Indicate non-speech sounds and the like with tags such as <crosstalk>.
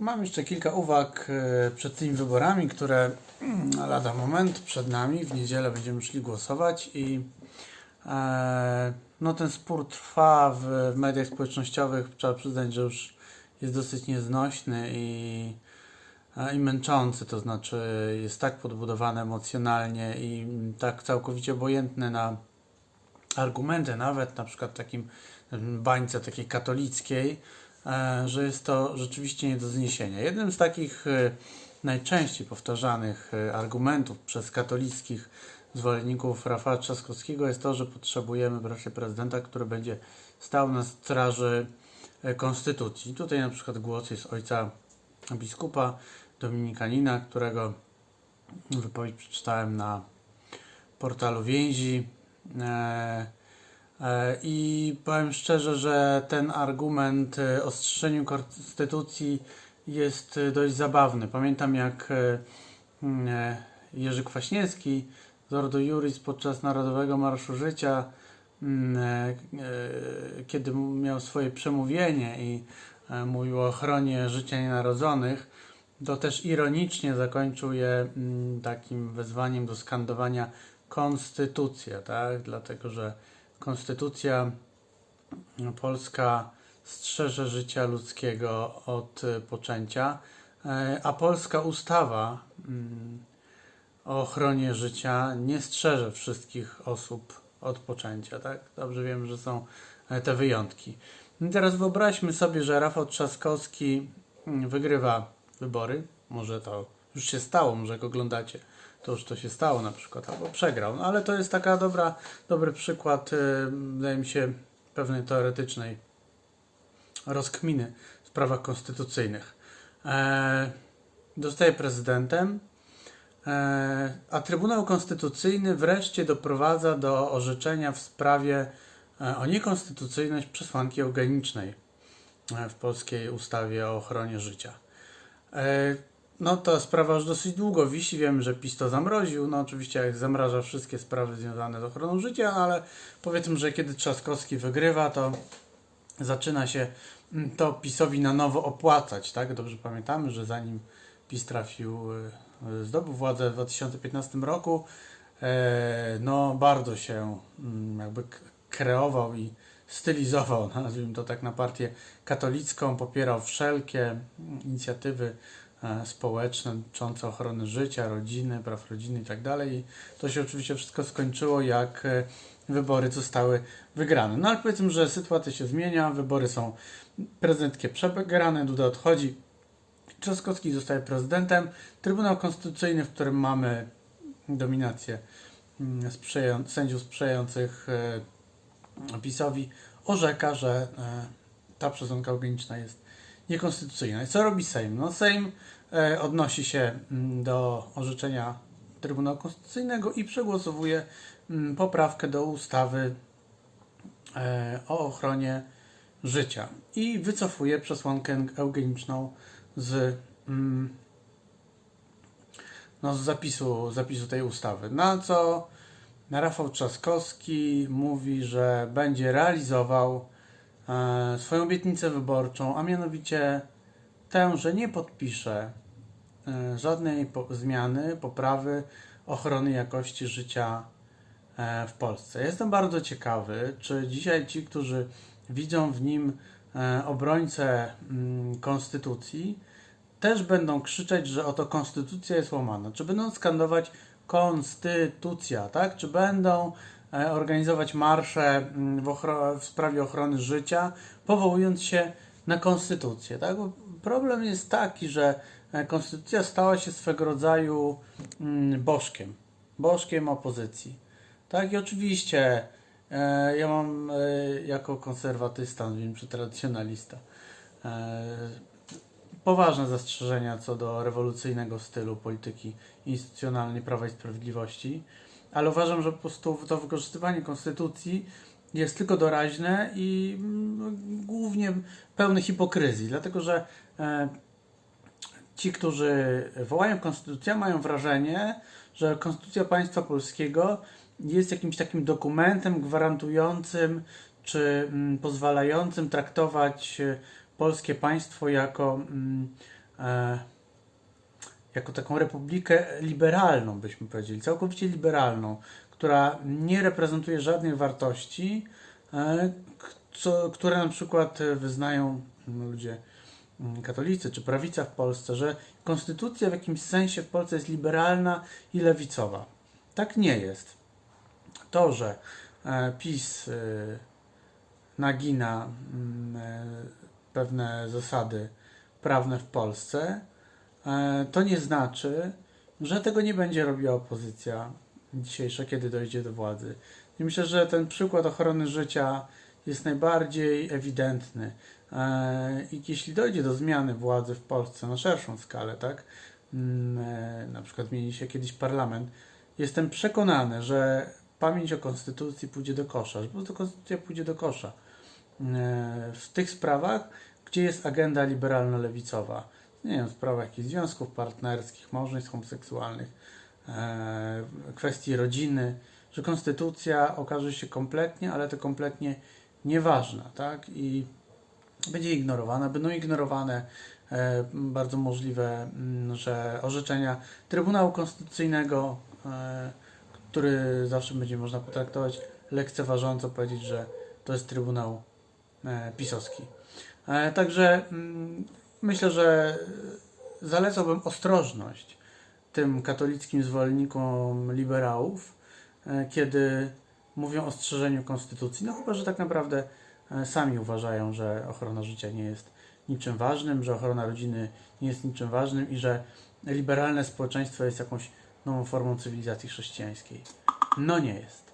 Mam jeszcze kilka uwag e, przed tymi wyborami, które mm, lada moment przed nami. W niedzielę będziemy szli głosować i e, no ten spór trwa w, mediach społecznościowych. Trzeba przyznać, że już jest dosyć nieznośny i, i męczący. To znaczy jest tak podbudowany emocjonalnie i mm, tak całkowicie obojętny na argumenty, nawet na przykład takim mm, bańce takiej katolickiej, że jest to rzeczywiście nie do zniesienia. Jednym z takich e, najczęściej powtarzanych e, argumentów przez katolickich zwolenników Rafała Trzaskowskiego jest to, że potrzebujemy wreszcie prezydenta, który będzie stał na straży e, konstytucji. Tutaj na przykład głos jest ojca biskupa Dominikanina, którego wypowiedź przeczytałem na portalu więzi. E, I powiem szczerze, że ten argument e, o strzeżeniu konstytucji jest e, dość zabawny. Pamiętam jak Jerzy Kwaśniewski z Ordo Juris podczas Narodowego Marszu Życia, kiedy miał swoje przemówienie i mówił o ochronie życia nienarodzonych, to też ironicznie zakończył je takim wezwaniem do skandowania konstytucja, tak? Dlatego, że konstytucja polska strzeże życia ludzkiego od e, poczęcia, e, a polska ustawa mm, o ochronie życia nie strzeże wszystkich osób od poczęcia, tak? Dobrze wiem, że są e, te wyjątki. I teraz wyobraźmy sobie, że Rafał Trzaskowski mm, wygrywa wybory. Może to już się stało, może jak oglądacie, to już to się stało na przykład, albo przegrał. No, ale to jest taka dobra, dobry przykład, yy, wydaje mi się, pewnej teoretycznej rozkminy w sprawach konstytucyjnych. E, prezydentem, e, a Trybunał Konstytucyjny wreszcie doprowadza do orzeczenia w sprawie e, o niekonstytucyjność przesłanki eugenicznej e, w polskiej ustawie o ochronie życia. No to sprawa już dosyć długo wisi. Wiem, że PiS to zamroził. No oczywiście jak zamraża wszystkie sprawy związane z ochroną życia, ale powiedzmy, że kiedy Trzaskowski wygrywa, to zaczyna się mm, to PiSowi na nowo opłacać, tak? Dobrze pamiętamy, że zanim PiS trafił, y, zdobył władzę w 2015 roku, e, no bardzo się mm, jakby kreował i stylizował, <laughs> nazwijmy to tak, na partię katolicką, popierał wszelkie mm, inicjatywy społeczne dotyczące ochrony życia, rodziny, praw rodziny i tak. I to się oczywiście wszystko skończyło, jak e, wybory zostały wygrane. No ale powiedzmy, że sytuacja się zmienia, wybory są prezydenckie przegrane, Duda odchodzi, Trzaskowski zostaje prezydentem, Trybunał Konstytucyjny, w którym mamy dominację mm, sprzyja- sędziów sprzyjających e, PiSowi, orzeka, że e, ta przesłanka eugeniczna jest niekonstytucyjna. Co robi Sejm? No Sejm e, odnosi się mm, do orzeczenia Trybunału Konstytucyjnego i przegłosowuje mm, poprawkę do ustawy e, o ochronie życia i wycofuje przesłankę eugeniczną z, mm, no, z zapisu, zapisu tej ustawy. Na co Rafał Trzaskowski mówi, że będzie realizował swoją obietnicę wyborczą, a mianowicie tę, że nie podpisze e, żadnej po, zmiany, poprawy ochrony jakości życia e, w Polsce. Jestem bardzo ciekawy, czy dzisiaj ci, którzy widzą w nim e, obrońcę mm, konstytucji, też będą krzyczeć, że oto konstytucja jest łamana. Czy będą skandować konstytucja, tak? Czy będą e, organizować marsze mm, w, w sprawie ochrony życia, powołując się na konstytucję, tak? Problem jest taki, że e, konstytucja stała się swego rodzaju mm, bożkiem, bożkiem opozycji. Tak, i oczywiście e, ja mam e, jako konserwatysta, wiem, czy tradycjonalista, e, poważne zastrzeżenia co do rewolucyjnego stylu polityki instytucjonalnej Prawa i Sprawiedliwości, ale uważam, że po prostu to wykorzystywanie konstytucji jest tylko doraźne i mm, głównie pełne hipokryzji, dlatego że e, ci, którzy wołają konstytucję, mają wrażenie, że konstytucja państwa polskiego jest jakimś takim dokumentem gwarantującym czy mm, pozwalającym traktować e, polskie państwo jako mm, e, jako taką republikę liberalną, byśmy powiedzieli, całkowicie liberalną, która nie reprezentuje żadnych wartości, e, co, które na przykład wyznają mm, ludzie mm, katolicy czy prawica w Polsce, że konstytucja w jakimś sensie w Polsce jest liberalna i lewicowa. Tak nie jest. To, że e, PiS e, nagina mm, pewne zasady prawne w Polsce, to nie znaczy, że tego nie będzie robiła opozycja dzisiejsza, kiedy dojdzie do władzy. I myślę, że ten przykład ochrony życia jest najbardziej ewidentny. E, I jeśli dojdzie do zmiany władzy w Polsce na szerszą skalę, tak, mm, e, na przykład zmieni się kiedyś parlament, jestem przekonany, że pamięć o konstytucji pójdzie do kosza, że po prostu konstytucja pójdzie do kosza e, w tych sprawach, gdzie jest agenda liberalno-lewicowa. Nie wiem, sprawach jakichś związków partnerskich, małżeństw homoseksualnych, e, kwestii rodziny, że konstytucja okaże się kompletnie, ale to kompletnie nieważna, tak? I będzie ignorowana, będą ignorowane e, bardzo możliwe, mm, że orzeczenia Trybunału Konstytucyjnego, e, który zawsze będzie można potraktować lekceważąco, powiedzieć, że to jest Trybunał pisowski. Także mm, myślę, że zalecałbym ostrożność tym katolickim zwolennikom liberałów, e, kiedy mówią o strzeżeniu konstytucji. No chyba, że tak naprawdę e, sami uważają, że ochrona życia nie jest niczym ważnym, że ochrona rodziny nie jest niczym ważnym i że liberalne społeczeństwo jest jakąś nową formą cywilizacji chrześcijańskiej. No nie jest.